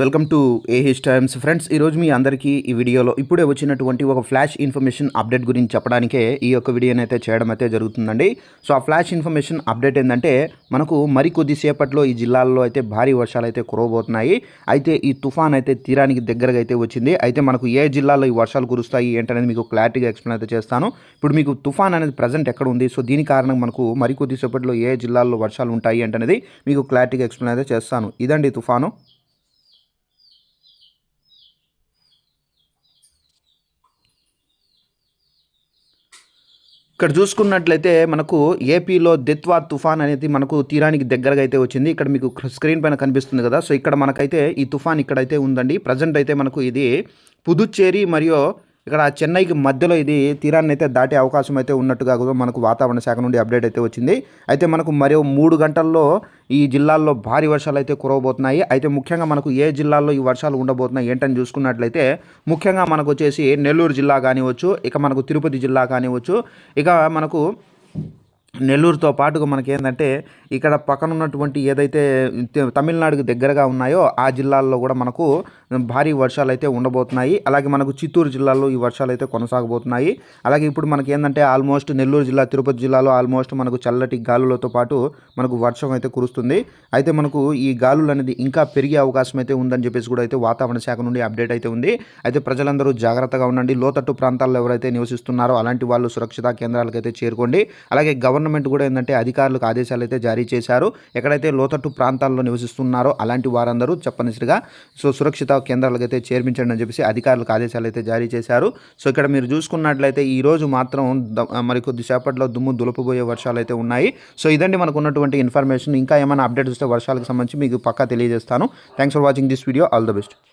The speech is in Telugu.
Welcome to A H times friends ఈరోజు మీ అందరికీ ఈ వీడియోలో ఇప్పుడే వచ్చినటువంటి ఒక ఫ్లాష్ ఇన్ఫర్మేషన్ అప్డేట్ గురించి చెప్పడానికే ఈ యొక్క వీడియోని అయితే చేయడం అయితే జరుగుతుందండి. సో ఆ ఫ్లాష్ ఇన్ఫర్మేషన్ అప్డేట్ ఏంటంటే మనకు మరి కొద్దిసేపట్లో ఈ జిల్లాల్లో అయితే భారీ వర్షాలు అయితే కురవబోతున్నాయి. అయితే ఈ తుఫాన్ అయితే తీరానికి దగ్గరగా అయితే వచ్చింది. అయితే మనకు ఏ జిల్లాలో ఈ వర్షాలు కురుస్తాయి ఏంటనేది మీకు క్లారిటీగా ఎక్స్ప్లెయిన్ అయితే చేస్తాను. ఇప్పుడు మీకు తుఫాన్ అనేది ప్రజెంట్ ఎక్కడ ఉంది? సో దీని కారణంగా మనకు మరి కొద్దిసేపట్లో ఏ జిల్లాల్లో వర్షాలు ఉంటాయి ఏంటనేది మీకు క్లారిటీగా ఎక్స్ప్లెయిన్ అయితే చేస్తాను. ఇదండి తుఫాను. ఇక్కడ చూసుకున్నట్లయితే మనకు ఏపీలో దిత్వా తుఫాన్ అనేది మనకు తీరానికి దగ్గరగా అయితే వచ్చింది. ఇక్కడ మీకు స్క్రీన్ పైన కనిపిస్తుంది కదా. సో ఇక్కడ మనకైతే ఈ తుఫాన్ ఇక్కడైతే ఉందండి. ప్రజెంట్ అయితే మనకు ఇది పుదుచ్చేరి మరియు ఇక్కడ చెన్నైకి మధ్యలో ఇది తీరాన్ని అయితే దాటే అవకాశం అయితే ఉన్నట్టుగా కూడా మనకు వాతావరణ శాఖ నుండి అప్డేట్ అయితే వచ్చింది. అయితే మనకు మరో మూడు గంటల్లో ఈ జిల్లాల్లో భారీ వర్షాలు అయితే కురవబోతున్నాయి. అయితే ముఖ్యంగా మనకు ఏ జిల్లాల్లో ఈ వర్షాలు ఉండబోతున్నాయి ఏంటని చూసుకున్నట్లయితే ముఖ్యంగా మనకు వచ్చేసి నెల్లూరు జిల్లా కానివచ్చు ఇక మనకు తిరుపతి జిల్లా కానివచ్చు ఇక మనకు నెల్లూరుతో పాటుగా మనకి ఏంటంటే ఇక్కడ పక్కన ఉన్నటువంటి ఏదైతే తమిళనాడుకు దగ్గరగా ఉన్నాయో ఆ జిల్లాల్లో కూడా మనకు భారీ వర్షాలు అయితే ఉండబోతున్నాయి. అలాగే మనకు చిత్తూరు జిల్లాలో ఈ వర్షాలు అయితే కొనసాగబోతున్నాయి. అలాగే ఇప్పుడు మనకి ఏంటంటే ఆల్మోస్ట్ నెల్లూరు జిల్లా తిరుపతి జిల్లాలో ఆల్మోస్ట్ మనకు చల్లటి గాలులతో పాటు మనకు వర్షం అయితే కురుస్తుంది. అయితే మనకు ఈ గాలులు అనేది ఇంకా పెరిగే అవకాశం అయితే ఉందని చెప్పేసి కూడా అయితే వాతావరణ శాఖ నుండి అప్డేట్ అయితే ఉంది. అయితే ప్రజలందరూ జాగ్రత్తగా ఉండండి. లోతట్టు ప్రాంతాల్లో ఎవరైతే నివసిస్తున్నారో అలాంటి వాళ్ళు సురక్షిత కేంద్రాలకు అయితే చేరుకోండి. అలాగే గవర్నమెంట్ కూడా ఏంటంటే అధికారులకు ఆదేశాలు అయితే జారీ చేశారు. ఎక్కడైతే లోతట్టు ప్రాంతాల్లో నివసిస్తున్నారో అలాంటి వారందరూ చెప్పనిసరిగా సో సురక్షిత కేంద్రాలకు అయితే చేర్పించండి అని చెప్పేసి అధికారులకు ఆదేశాలు అయితే జారీ చేశారు. సో ఇక్కడ మీరు చూసుకున్నట్లయితే ఈరోజు మాత్రం ద- మరి కొద్దిసేపట్లో దుమ్ము దులపబోయే వర్షాలు అయితే ఉన్నాయి. సో ఇదండి మనకు ఉన్నటువంటి ఇన్ఫర్మేషన్. ఇంకా ఏమైనా అప్డేట్స్ వస్తే వర్షాలకు సంబంధించి మీకు పక్కా తెలియజేస్తాను. Thanks for watching this video. All the best.